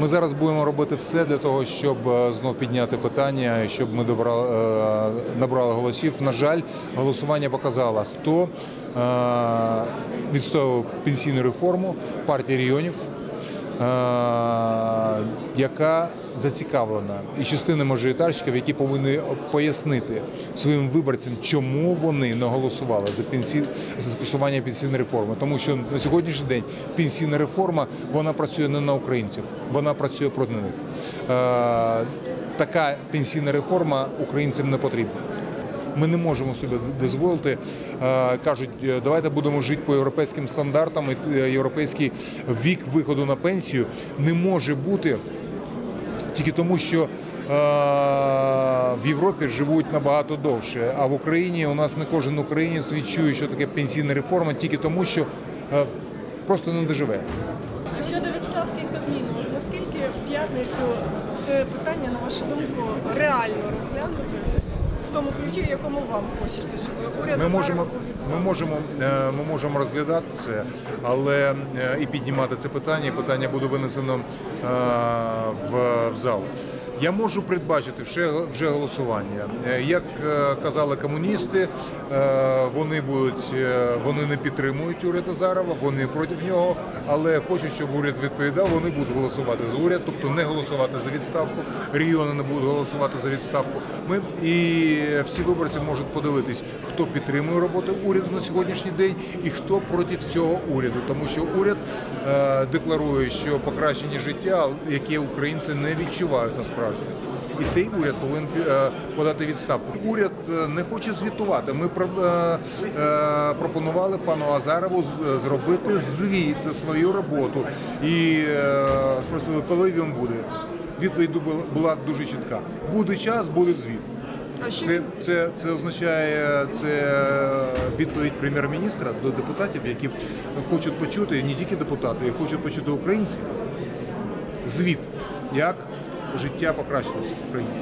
Ми зараз будемо робити все для того, щоб е, знов підняти питання, щоб ми добрали, е, набрали голосів. На жаль, голосування показало, хто е, відстоював пенсійну реформу партія регіонів, яка зацікавлена, і частина мажоритарщиків, які повинні пояснити своїм виборцям, чому вони не голосували за пенсій за скасування пенсійної реформи. Тому що на сьогоднішній день пенсійна реформа вона працює не на українців, вона працює проти них. Е, така пенсійна реформа українцям не потрібна. Ми не можемо собі дозволити. е, Кажуть, е, давайте будемо жити по європейським стандартам. і, е, Європейський вік виходу на пенсію не може бути тільки тому, що в Європі живуть набагато довше. А в Україні у нас не кожен українець відчує, що таке пенсійна реформа, тільки тому, що просто не доживе. Щодо відставки Кабміну, наскільки в п'ятницю це питання, на вашу думку, реально розглянути тому ключі, в якому вам хочеться, щоб уряд Ми можемо, зараз ми можемо, е, ми можемо розглядати це, але е, і піднімати це питання. і Питання буде винесено е, в, зал. Я можу передбачити вже, вже голосування. Як казали комуністи, вони будуть вони не підтримують уряд Азарова, вони проти нього, але хочуть, щоб уряд відповідав. Вони будуть голосувати за уряд, тобто не голосувати за відставку. Регіони не будуть голосувати за відставку. Ми і всі виборці можуть подивитись, хто підтримує роботу уряду на сьогоднішній день і хто проти цього уряду, тому що уряд е, декларує, що покращення життя, яке українці не відчувають насправді. І цей уряд повинен е, подати відставку. Уряд е, не хоче звітувати. Ми про- пропонували пану Азарову зробити звіт за свою роботу і спросили, коли він буде. Відповідь була дуже чітка. Буде час, буде звіт. Це, це, це означає це відповідь прем'єр-міністра до депутатів, які хочуть почути не тільки депутати, а хочуть почути українці. Звіт, як життя покращилось в Україні.